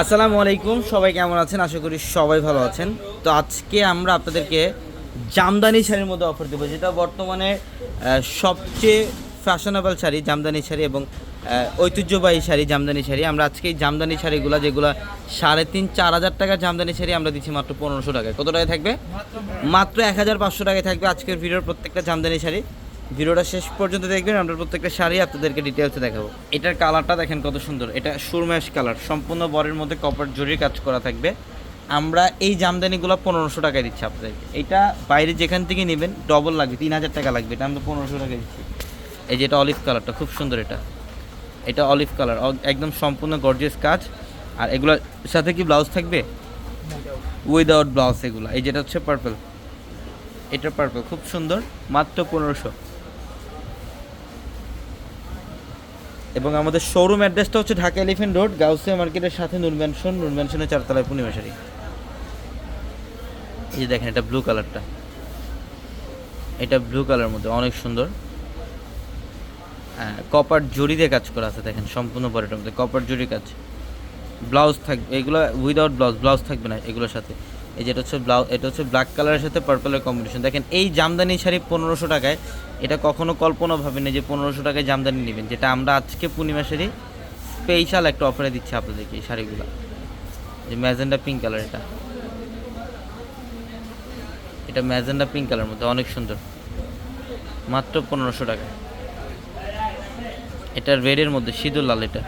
আসসালামু আলাইকুম, সবাই কেমন আছেন? আশা করি সবাই ভালো আছেন। তো আজকে আমরা আপনাদেরকে জামদানি শাড়ির মধ্যে অফার দেবো, যেটা বর্তমানে সবচেয়ে ফ্যাশনেবল শাড়ি, জামদানি শাড়ি এবং ঐতিহ্যবাহী শাড়ি, জামদানি শাড়ি। আমরা আজকে এই জামদানি শাড়িগুলো, যেগুলো সাড়ে তিন, চার হাজার টাকার জামদানি শাড়ি আমরা দিচ্ছি মাত্র পনেরোশো টাকায়। কত টাকায় থাকবে? মাত্র এক হাজার পাঁচশো টাকায় থাকবে আজকের ভিডিওর প্রত্যেকটা জামদানি শাড়ি। ভিডিওটা শেষ পর্যন্ত দেখবেন, আমরা প্রত্যেকটা শাড়ি আপনাদেরকে ডিটেলসে দেখাবো। এটার কালারটা দেখেন কত সুন্দর, এটা সুরমেশ কালার সম্পূর্ণ বরের মধ্যে কপার জরির কাজ করা থাকবে। আমরা এই জামদানিগুলো পনেরোশো টাকায় দিচ্ছি আপনাদেরকে। এটা বাইরে যেখান থেকে নেবেন ডবল লাগবে, তিন হাজার টাকা লাগবে, এটা আমরা পনেরোশো টাকায় দিচ্ছি। এই যে এটা অলিভ কালারটা খুব সুন্দর এটা। এটা অলিভ কালার একদম সম্পূর্ণ গর্জিয়াস কাজ। আর এগুলোর সাথে কি ব্লাউজ থাকবে? উইদাউট ব্লাউজ এগুলো। এই যেটা হচ্ছে পার্পল এটা পার্পল খুব সুন্দর, মাত্র পনেরোশো। এবং আমাদের শোরুম অ্যাড্রেসটা হচ্ছে ঢাকা এলিফেন্ট রোড, গাউসিয়া মার্কেটের সাথে নূর ম্যানশন ম্যানশনের চারতলায় পূর্ণিমাশারি এই যে দেখেন, এটা ব্লু কালারটা এটা ব্লু কালার মধ্যে, অনেক সুন্দর। কপার জড়ি দিয়ে কাজ করা আছে, দেখেন, সম্পূর্ণ বডিটার মধ্যে। কপার জড়ি কাজ। ব্লাউজ থাকবে এগুলো উইদাউট ব্লাউজ ব্লাউজ থাকবে না এগুলোর সাথে। এই যেটা হচ্ছে ব্লাউজ এটা হচ্ছে ব্ল্যাক কালারের সাথে পার্পলের কম্বিনেশন দেখেন, এই জামদানি শাড়ি পনেরোশো টাকায়, এটা কখনো কল্পনা ভাবেন যে পনেরোশো টাকায় জামদানি নেবেন, যেটা আমরা আজকে পূর্ণিমা শাড়ি স্পেশাল একটা অফারে দিচ্ছি আপনাদেরকে এই শাড়িগুলো। যে ম্যাজেন্ডা পিঙ্ক কালার এটা। এটা ম্যাজেন্ডা পিঙ্ক কালার মধ্যে, অনেক সুন্দর। মাত্র পনেরোশো টাকা এটা রেডের মধ্যে, সিঁদুর লাল এটা।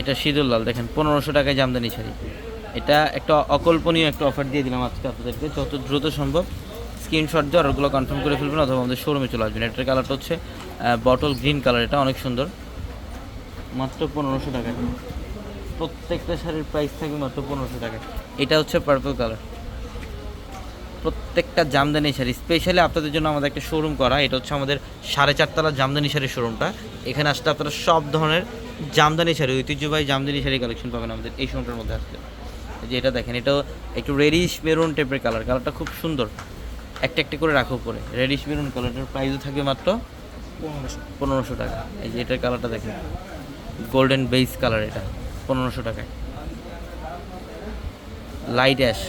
এটা সিঁদুর লাল, দেখেন, পনেরোশো টাকায় জামদানি শাড়ি। এটা একটা অকল্পনীয় একটা অফার দিয়ে দিলাম আজকে আপনাদেরকে। যত দ্রুত সম্ভব স্ক্রিনশট দিয়ে অর্ডারগুলো কনফার্ম করে ফেলবেন অথবা আমাদের শোরুমে চলে আসবেন। এটার কালারটা হচ্ছে বটল গ্রিন কালার এটা অনেক সুন্দর। মাত্র পনেরোশো টাকা প্রত্যেকটা শাড়ির প্রাইস থাকবে মাত্র পনেরোশো টাকা এটা হচ্ছে পার্পল কালার প্রত্যেকটা জামদানি শাড়ি স্পেশালি আপনাদের জন্য আমাদের একটা শোরুম করা, এটা হচ্ছে আমাদের সাড়ে চারতলা জামদানি শাড়ির শোরুমটা এখানে আসলে আপনারা সব ধরনের জামদানি শাড়ি, ঐতিহ্যবাহী জামদানি শাড়ি কালেকশন পাবেন আমাদের এই শোরুমটার মধ্যে আসলে যে এটা দেখেন এটাও একটু রেডিশ মেরুন টাইপের কালার কালারটা খুব সুন্দর। একটা একটা করে রাখো উপরে। রেডিশ মেরুন কালারটার প্রাইসও থাকবে মাত্র পনেরোশো। টাকা। এই যে এটার কালারটা দেখেন গোল্ডেন বেস কালার এটা পনেরোশো টাকায়। লাইট অ্যাশ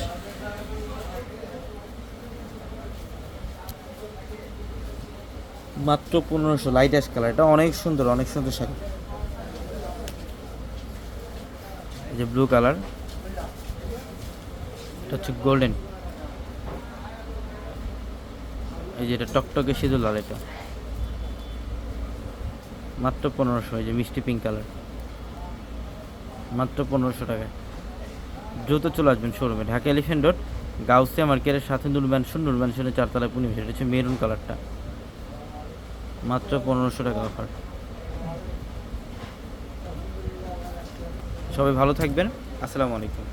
মাত্র পনেরোশো লাইট অ্যাশ কালার এটা অনেক সুন্দর অনেক সুন্দর শাড়ি। এই যে ব্লু কালার এটা হচ্ছে গোল্ডেন এই যে এটা টকটকে সিঁদুর লাল এটা। মাত্র পনেরোশো, এই যে মিষ্টি পিঙ্ক কালার মাত্র পনেরোশো টাকায়। দ্রুত চলে আসবেন শোরুমে ঢাকা এলিফেন্ট রোড গাউসিয়া মার্কেটের সাথে নুর ম্যানশন নুর ম্যানশনের চারতলায় পূর্ণিমা এটা হচ্ছে মেরুন কালারটা মাত্র পনেরোশো টাকা অফার সবাই ভালো থাকবেন। আসসালামু আলাইকুম।